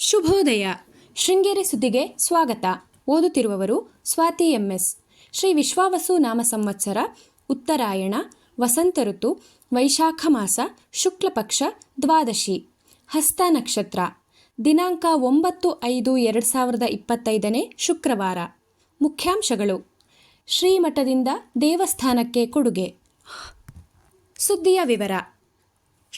ಶುಭೋದಯ. ಶೃಂಗೇರಿ ಸುದ್ದಿಗೆ ಸ್ವಾಗತ. ಓದುತ್ತಿರುವವರು ಸ್ವಾತಿ ಎಂಎಸ್. ಶ್ರೀ ವಿಶ್ವಾವಸು ನಾಮ ಸಂವತ್ಸರ, ಉತ್ತರಾಯಣ, ವಸಂತ ಋತು, ವೈಶಾಖ ಮಾಸ ಶುಕ್ಲ ಪಕ್ಷ ದ್ವಾದಶಿ, ಹಸ್ತ ನಕ್ಷತ್ರ. ದಿನಾಂಕ ಒಂಬತ್ತು ಐದು ಎರಡು ಸಾವಿರದ ಇಪ್ಪತ್ತೈದನೇ ಶುಕ್ರವಾರ. ಮುಖ್ಯಾಂಶಗಳು. ಶ್ರೀಮಠದಿಂದ ದೇವಸ್ಥಾನಕ್ಕೆ ಕೊಡುಗೆ. ಸುದ್ದಿಯ ವಿವರ.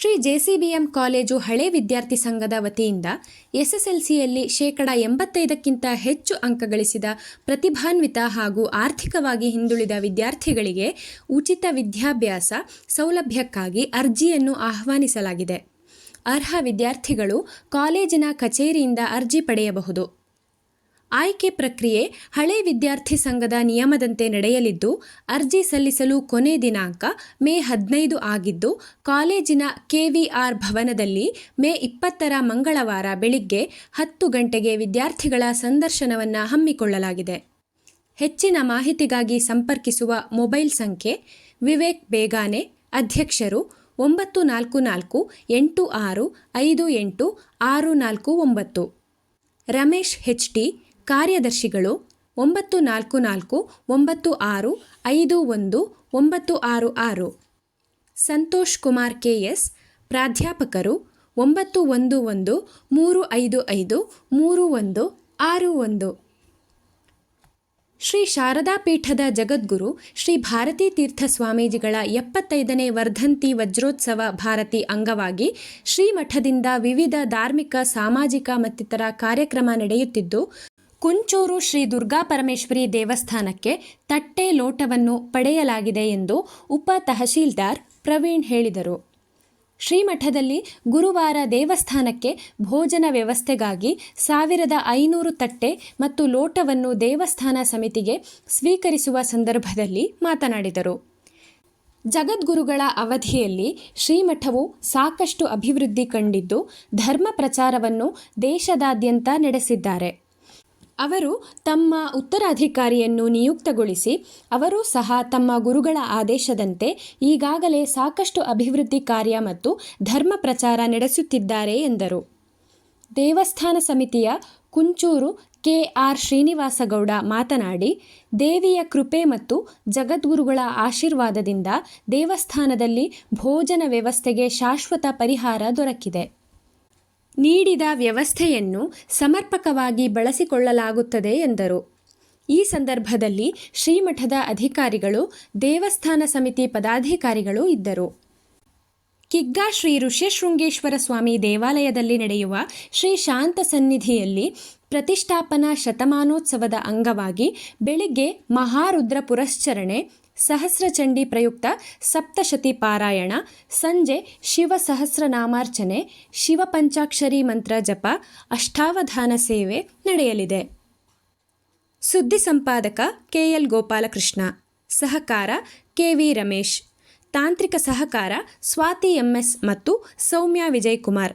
ಶ್ರೀ ಜೆಸಿಬಿಎಂ ಕಾಲೇಜು ಹಳೆ ವಿದ್ಯಾರ್ಥಿ ಸಂಘದ ವತಿಯಿಂದ ಎಸ್ಎಸ್ಎಲ್ಸಿಯಲ್ಲಿ ಶೇಕಡ ಎಂಬತ್ತೈದಕ್ಕಿಂತ ಹೆಚ್ಚು ಅಂಕ ಗಳಿಸಿದ ಪ್ರತಿಭಾನ್ವಿತ ಹಾಗೂ ಆರ್ಥಿಕವಾಗಿ ಹಿಂದುಳಿದ ವಿದ್ಯಾರ್ಥಿಗಳಿಗೆ ಉಚಿತ ವಿದ್ಯಾಭ್ಯಾಸ ಸೌಲಭ್ಯಕ್ಕಾಗಿ ಅರ್ಜಿಯನ್ನು ಆಹ್ವಾನಿಸಲಾಗಿದೆ. ಅರ್ಹ ವಿದ್ಯಾರ್ಥಿಗಳು ಕಾಲೇಜಿನ ಕಚೇರಿಯಿಂದ ಅರ್ಜಿ ಪಡೆಯಬಹುದು. ಆಯ್ಕೆ ಪ್ರಕ್ರಿಯೆ ಹಳೆ ವಿದ್ಯಾರ್ಥಿ ಸಂಘದ ನಿಯಮದಂತೆ ನಡೆಯಲಿದ್ದು, ಅರ್ಜಿ ಸಲ್ಲಿಸಲು ಕೊನೆ ದಿನಾಂಕ ಮೇ ಹದಿನೈದು ಆಗಿದ್ದು, ಕಾಲೇಜಿನ ಕೆವಿಆರ್ ಭವನದಲ್ಲಿ ಮೇ ಇಪ್ಪತ್ತರ ಮಂಗಳವಾರ ಬೆಳಿಗ್ಗೆ ಹತ್ತು ಗಂಟೆಗೆ ವಿದ್ಯಾರ್ಥಿಗಳ ಸಂದರ್ಶನವನ್ನು ಹಮ್ಮಿಕೊಳ್ಳಲಾಗಿದೆ. ಹೆಚ್ಚಿನ ಮಾಹಿತಿಗಾಗಿ ಸಂಪರ್ಕಿಸುವ ಮೊಬೈಲ್ ಸಂಖ್ಯೆ ವಿವೇಕ್ ಬೇಗಾನೆ, ಅಧ್ಯಕ್ಷರು ಒಂಬತ್ತು ನಾಲ್ಕು ನಾಲ್ಕು ಎಂಟು ಆರು ಐದು ಎಂಟು ಆರು ನಾಲ್ಕು ಒಂಬತ್ತು. ರಮೇಶ್ ಹೆಚ್ ಟಿ ಕಾರ್ಯದರ್ಶಿಗಳು ಒಂಬತ್ತು ನಾಲ್ಕು ನಾಲ್ಕು, ಒಂಬತ್ತು ಆರು, ಐದು ಒಂದು, ಒಂಬತ್ತು ಆರು ಆರು. ಸಂತೋಷ್ ಕುಮಾರ್ ಕೆ ಎಸ್, ಪ್ರಾಧ್ಯಾಪಕರು ಒಂಬತ್ತು ಒಂದು ಒಂದು, ಮೂರು ಐದು ಐದು, ಮೂರು ಒಂದು, ಆರು ಒಂದು. ಶ್ರೀ ಶಾರದಾ ಪೀಠದ ಜಗದ್ಗುರು ಶ್ರೀ ಭಾರತೀ ತೀರ್ಥ ಸ್ವಾಮೀಜಿಗಳ ಎಪ್ಪತ್ತೈದನೇ ವರ್ಧಂತಿ ವಜ್ರೋತ್ಸವ ಭಾರತಿ ಅಂಗವಾಗಿ ಶ್ರೀಮಠದಿಂದ ವಿವಿಧ ಧಾರ್ಮಿಕ, ಸಾಮಾಜಿಕ ಮತ್ತಿತರ ಕಾರ್ಯಕ್ರಮ ನಡೆಯುತ್ತಿದ್ದು ಕುಂಚೂರು ಶ್ರೀ ದುರ್ಗಾ ಪರಮೇಶ್ವರಿ ದೇವಸ್ಥಾನಕ್ಕೆ ತಟ್ಟೆ ಲೋಟವನ್ನು ಪಡೆಯಲಾಗಿದೆ ಎಂದು ಉಪ ತಹಶೀಲ್ದಾರ್ ಪ್ರವೀಣ್ ಹೇಳಿದರು. ಶ್ರೀಮಠದಲ್ಲಿ ಗುರುವಾರ ದೇವಸ್ಥಾನಕ್ಕೆ ಭೋಜನ ವ್ಯವಸ್ಥೆಗಾಗಿ ಸಾವಿರದ ಐನೂರು ತಟ್ಟೆ ಮತ್ತು ಲೋಟವನ್ನು ದೇವಸ್ಥಾನ ಸಮಿತಿಗೆ ಸ್ವೀಕರಿಸುವ ಸಂದರ್ಭದಲ್ಲಿ ಮಾತನಾಡಿದರು. ಜಗದ್ಗುರುಗಳ ಅವಧಿಯಲ್ಲಿ ಶ್ರೀಮಠವು ಸಾಕಷ್ಟು ಅಭಿವೃದ್ಧಿ ಕಂಡಿದ್ದು ಧರ್ಮ ಪ್ರಚಾರವನ್ನು ದೇಶದಾದ್ಯಂತ ನಡೆಸಿದ್ದಾರೆ. ಅವರು ತಮ್ಮ ಉತ್ತರಾಧಿಕಾರಿಯನ್ನು ನಿಯುಕ್ತಗೊಳಿಸಿ, ಅವರೂ ಸಹ ತಮ್ಮ ಗುರುಗಳ ಆದೇಶದಂತೆ ಈಗಾಗಲೇ ಸಾಕಷ್ಟು ಅಭಿವೃದ್ಧಿ ಕಾರ್ಯ ಮತ್ತು ಧರ್ಮ ಪ್ರಚಾರ ನಡೆಸುತ್ತಿದ್ದಾರೆ ಎಂದರು. ದೇವಸ್ಥಾನ ಸಮಿತಿಯ ಕುಂಚೂರು ಕೆ. ಆರ್. ಶ್ರೀನಿವಾಸಗೌಡ ಮಾತನಾಡಿ, ದೇವಿಯ ಕೃಪೆ ಮತ್ತು ಜಗದ್ಗುರುಗಳ ಆಶೀರ್ವಾದದಿಂದ ದೇವಸ್ಥಾನದಲ್ಲಿ ಭೋಜನ ವ್ಯವಸ್ಥೆಗೆ ಶಾಶ್ವತ ಪರಿಹಾರ ದೊರಕಿದೆ. ನೀಡಿದ ವ್ಯವಸ್ಥೆಯನ್ನು ಸಮರ್ಪಕವಾಗಿ ಬಳಸಿಕೊಳ್ಳಲಾಗುತ್ತದೆ ಎಂದರು. ಈ ಸಂದರ್ಭದಲ್ಲಿ ಶ್ರೀಮಠದ ಅಧಿಕಾರಿಗಳು, ದೇವಸ್ಥಾನ ಸಮಿತಿ ಪದಾಧಿಕಾರಿಗಳು ಇದ್ದರು. ಕಿಗ್ಗಾ ಶ್ರೀ ಋಷ್ಯಶೃಂಗೇಶ್ವರ ಸ್ವಾಮಿ ದೇವಾಲಯದಲ್ಲಿ ನಡೆಯುವ ಶ್ರೀ ಶಾಂತ ಸನ್ನಿಧಿಯಲ್ಲಿ ಪ್ರತಿಷ್ಠಾಪನಾ ಶತಮಾನೋತ್ಸವದ ಅಂಗವಾಗಿ ಬೆಳಿಗ್ಗೆ ಮಹಾರುದ್ರ ಪುರಶ್ಚರಣೆ ಸಹಸ್ರಚಂಡಿ ಪ್ರಯುಕ್ತ ಸಪ್ತಶತಿ ಪಾರಾಯಣ, ಸಂಜೆ ಶಿವ ಸಹಸ್ರನಾಮಾರ್ಚನೆ ಶಿವ ಪಂಚಾಕ್ಷರಿ ಮಂತ್ರ ಜಪ, ಅಷ್ಟಾವಧಾನ ಸೇವೆ ನಡೆಯಲಿದೆ. ಸುದ್ದಿ ಸಂಪಾದಕ ಕೆಎಲ್ ಗೋಪಾಲಕೃಷ್ಣ, ಸಹಕಾರ ಕೆವಿ ರಮೇಶ್, ತಾಂತ್ರಿಕ ಸಹಕಾರ ಸ್ವಾತಿ ಎಂಎಸ್ ಮತ್ತು ಸೌಮ್ಯ ವಿಜಯಕುಮಾರ್.